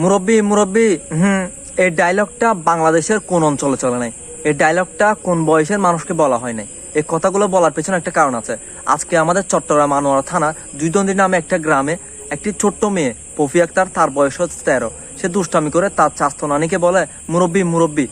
মুরব্বী মুরব্বী, হুম, এই ডায়লগটা বাংলাদেশের কোন অঞ্চলে চলে নাই। এই ডায়লগটা কোন বয়সের মানুষকে বলা হয় নাই। এই কথাগুলো বলার পেছনে একটা কারণ আছে। আজকে আমাদের চট্টগ্রাম আনোয়ারা থানা দুইদন্দি নামে একটা গ্রামে একটি ছোট্ট মেয়ে, পফি আক্তার, তার বয়স হচ্ছে তেরো। সে দুষ্টামি করে তার চাস্ত নানিকে বলে, মুরব্বী মুরব্বী,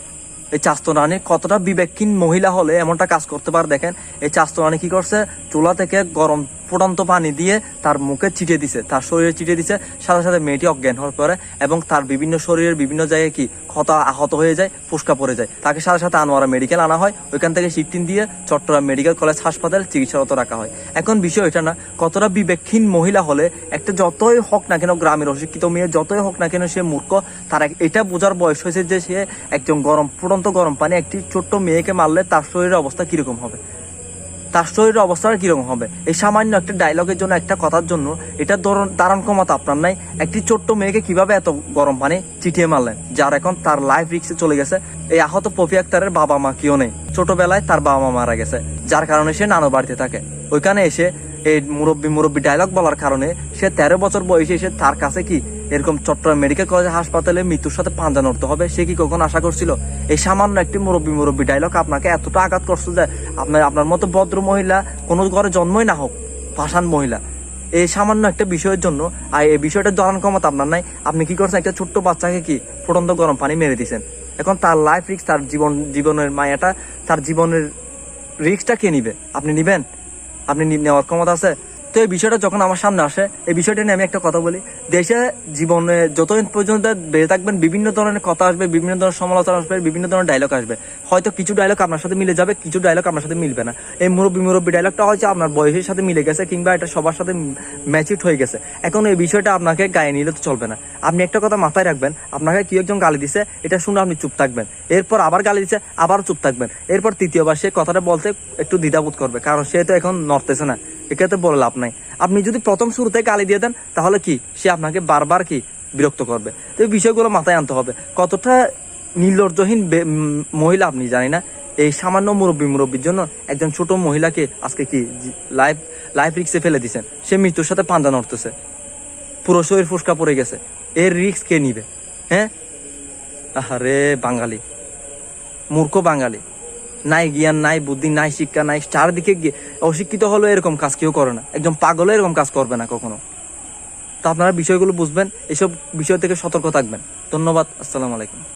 এই চাস্ত রানী কতটা বিবেকহীন মহিলা হলে এমনটা কাজ করতে পারে দেখেন। এই চাস্ত রানী কি করছে? চুলা থেকে গরম ফুটন্ত পানি দিয়ে তার মুখে চিটে দিছে। তার শরীরে চিটে দিছে। সাথে সাথে মেয়েটি অজ্ঞান হওয়ার পরে এবং তার বিভিন্ন শরীরের বিভিন্ন জায়গায় কি ক্ষত আহত হয়ে যায়, ফুসকা পড়ে যায়। তাকে সাথে সাথে আনোয়ারা মেডিকেল আনা হয়। ওইখান থেকে শিফটিন দিয়ে চট্টগ্রাম মেডিকেল কলেজ হাসপাতাল চিকিৎসারত রাখা হয়। এখন বিষয় এটা না, কতটা বিবেকহীন মহিলা হলে একটা যতই হোক না কেন গ্রামের অশিক্ষিত মেয়ে, যতই হোক না কেন সে মূর্খ, তার এটা বোঝার বয়স হয়েছে যে সে একজন গরম ফুটন্ত গরম পানি একটি ছোট্ট মেয়েকে মারলে তার শরীরের অবস্থা কীরকম হবে? তার শরীরের অবস্থাটা কীরকম হবে? এই সামান্য একটা ডায়লগের জন্য, একটা কথার জন্য, এটা ধরুন দারণ ক্ষমতা আপনার নাই। একটি ছোট্ট মেয়েকে কীভাবে এত গরম পানি চিঠিয়ে মারলেন? যার এখন তার লাইফ রিক্সে চলে গেছে। এই আহত পফি আক্তারের বাবা মা কেউ নেই। ছোটবেলায় তার বাবা মা মারা গেছে, যার কারণে সে নানো বাড়িতে থাকে। ওইখানে এসে এই মুরব্বী মুরব্বী ডায়লগ বলার কারণে সে তেরো বছর বয়সে এসে তার কাছে কি এরকম চট্টগ্রাম মেডিকেল কলেজ হাসপাতালে মৃত্যুর সাথে পাঞ্জা নড়তে হবে? সে কি কখন আশা করছিল? এই সামান্য একটি মুরব্বী মুরব্বী ডায়লগ আপনাকে এতটা আঘাত করছে যে আপনার আপনার মতো ভদ্র মহিলা কোনো ঘরে জন্মই না হোক পাষাণ মহিলা। এই সামান্য একটা বিষয়ের জন্য আর এই বিষয়টা ধারণ ক্ষমতা আপনার নাই। আপনি কি করছেন? একটা ছোট্ট বাচ্চাকে কি ফুটন্ত গরম পানি মেরে দিয়েছেন এখন তার লাইফ রিক্স তার জীবন, জীবনের মায়াটা, তার জীবনের রিস্কটা কে নিবে? আপনি নিবেন? আপনি নেওয়ার ক্ষমতা আছে? তো এই বিষয়টা যখন আমার সামনে আসে, এই বিষয়টা নিয়ে আমি একটা কথা বলি। দেশে জীবনে যতদিন পর্যন্ত বেঁচে থাকবেন, বিভিন্ন ধরনের কথা আসবে, বিভিন্ন ধরনের সমালোচনা আসবে, বিভিন্ন ধরনের ডায়লগ আসবে। হয়তো কিছু ডায়লগ আপনার সাথে মিলে যাবে, কিছু ডায়লগ আপনার সাথে মিলবে না। এই মুরব্বী মুরব্বী ডায়লগটা হয়তো আপনার বয়সের সাথে মিলে গেছে, কিংবা এটা সবার সাথে ম্যাচিট হয়ে গেছে। এখন এই বিষয়টা আপনাকে গায়ে নিলে তো চলবে না। আপনি একটা কথা মাথায় রাখবেন, আপনাকে কি একজন গালি দিছে, এটা শুনে আপনি চুপ থাকবেন। এরপর আবার গালি দিছে আবার চুপ থাকবেন। এরপর তৃতীয়বার সে কথাটা বলতে একটু দ্বিধাবোধ করবে, কারণ সে তো এখন নড়তেছে না। এক্ষেত্রে বলে লাভ নাই। আপনি যদি প্রথম শুরুতে গালি দিয়ে দেন, তাহলে কি? সে আপনাকে বারবার কি? বিরক্ত করবে। তো এই বিষয়গুলো মাথায় আনতে হবে। কতটা নির্লজ্জহীন মহিলা আপনি জানি না। এই সামান্য মুরব্বী মুরব্বীর জন্য একজন ছোট মহিলাকে আজকে কি লাইফ লাইফ রিক্সে ফেলে দিচ্ছেন সে মৃত্যুর সাথে পাঞ্জা নড়তেছে। পুরো শরীর ফুসকা পড়ে গেছে। এর রিক্স কে নিবে? হ্যাঁ? আরে বাঙালি। মূর্খ বাঙালি। নাই জ্ঞান, নাই বুদ্ধি, নাই শিক্ষা, নাই চারদিকে গিয়ে অশিক্ষিত হলো এরকম কাজ কেউ করে না। একজন পাগলও এরকম কাজ করবে না কখনো। তো আপনারা বিষয়গুলো বুঝবেন, এসব বিষয় থেকে সতর্ক থাকবেন। ধন্যবাদ, আসসালামু আলাইকুম।